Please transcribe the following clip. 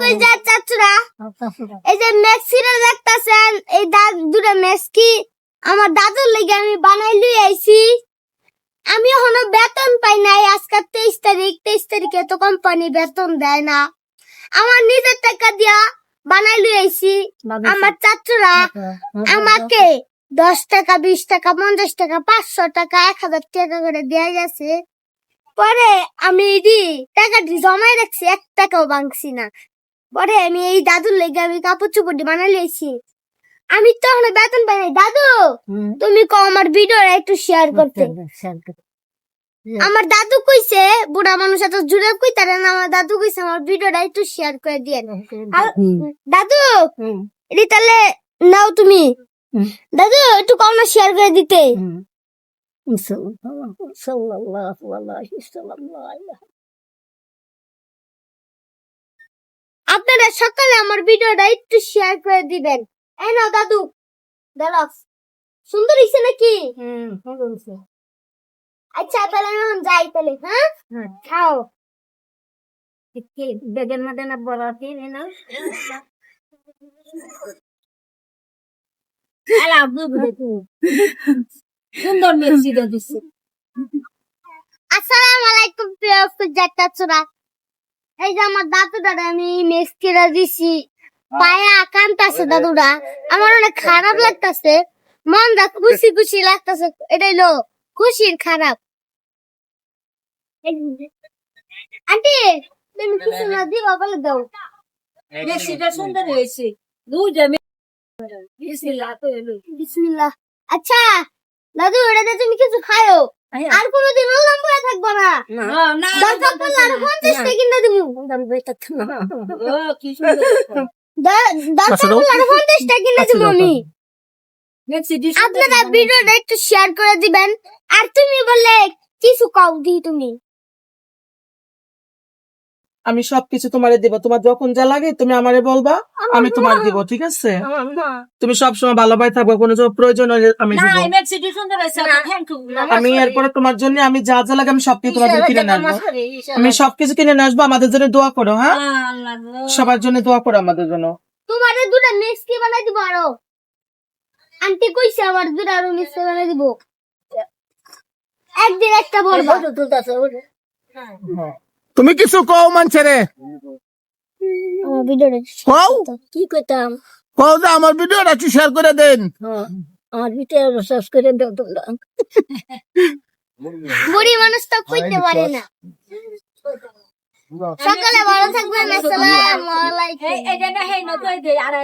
কই যা চাচুরা? এই যে মেক্সিরা দেখতাছেন এই দাদ দুটা মেক্সি আমার দাদুর লেগে আমি বানাই লই আইছি। আমি এখনও বেতন পাই নাই আজকে তেইশ তারিখ তেইশ তারিখে তো কোম্পানি বেতন দেয় না। আমার নিজের টাকা দিয়া বানাই লই আইছি। আমার চাচুরা আমাকে দশ টাকা বিশ টাকা পঞ্চাশ টাকা পাঁচশো টাকা এক হাজার টাকা করে দেয়া গেছে। পরে আমি এটি টাকাটি জমাই রাখছি এক টাকাও ভাঙছি না। পরে আমি এই দাদুর লেগে আমি কাপড় চোপড় বানাই লিয়েছি আমি তো এখন বেতন পাই নাই। দাদু তুমি কো আমার ভিডিওটা একটু শেয়ার করতে। আমার দাদু কইছে বুড়া মানুষ এত জুড়ে কই তারা না আমার দাদু কইছে আমার ভিডিওটা একটু শেয়ার করে দিয়ে। দাদু। এটি তাহলে নাও তুমি। দাদু একটু কম না শেয়ার করে দিতে। আপনারা সকালে আমার ভিডিওটা একটু শেয়ার করে দিবেন। এই দাদু দাদা সুন্দর হইছে নাকি? আচ্ছা তাহলে এখন যাই তাহলে হ্যাঁ? খাও। বেগের মধ্যে না বড় না সুন্দর দিচ্ছে আসসালামু আলাইকুম প্রিয় এই যে আমার দাদু দাদা আমি মেসকিরা দিছি। পায়ে আকান্ত আছে দাদুরা। আমার অনেক খারাপ লাগতাছে। মনটা খুশি খুশি লাগতাছে। এটাই লো খুশির খারাপ। আন্টি তুমি কিছু না দিবা বলে দাও। মিষ্টিটা সুন্দর হয়েছে। দুইটা বিসমিল্লাহ তো এলো। বিসমিল্লাহ। আচ্ছা দাদু এটা তুমি কিছু খায়ো। আর কোনোদিন ওলাম বয়ে থাকব না। না। দরকার পড়লে আরও পঞ্চাশ টাকা কিনে দিবো। দরকার পড়লে আরও পঞ্চাশ টাকা কিনে দিবো আমি। আপনারা ভিডিওটা একটু শেয়ার করে দিবেন। আর তুমি বলে কিছু কাউ দি তুমি। আমি সবকিছু তোমারে দিব। তোমার যখন যা লাগে তুমি আমারে বলবা আমি তোমার দিব ঠিক আছে? তুমি সব সময় ভালোভাবে থাকবে কোনো প্রয়োজন হলে আমি আমি এরপরে তোমার জন্য আমি যা যা লাগে আমি সবকিছু তোমার জন্য কিনে নিয়ে আমি সবকিছু কিনে নিয়ে আসব আমাদের জন্য দোয়া করো হ্যাঁ? সবার জন্য দোয়া করো আমাদের জন্য। তোমারে দুটা মিষ্টি বানাই দিব আরও। আন্টি কইছে আমার দুটা আরও মিষ্টি বানাই দিব। একদিন একটা বলব। তুমি কিছু কও মানছে রে আমার ভিডিওটা কও কি করতাম কও যে আমার ভিডিওটা একটু শেয়ার করে দেন আমার ভিতরে সার্চ করে দাও বুড়ি মানুষ তো কইতে পারে না সকালে ভালো থাকবেন আসসালামু আলাইকুম এই এই যে না হে নতুন আর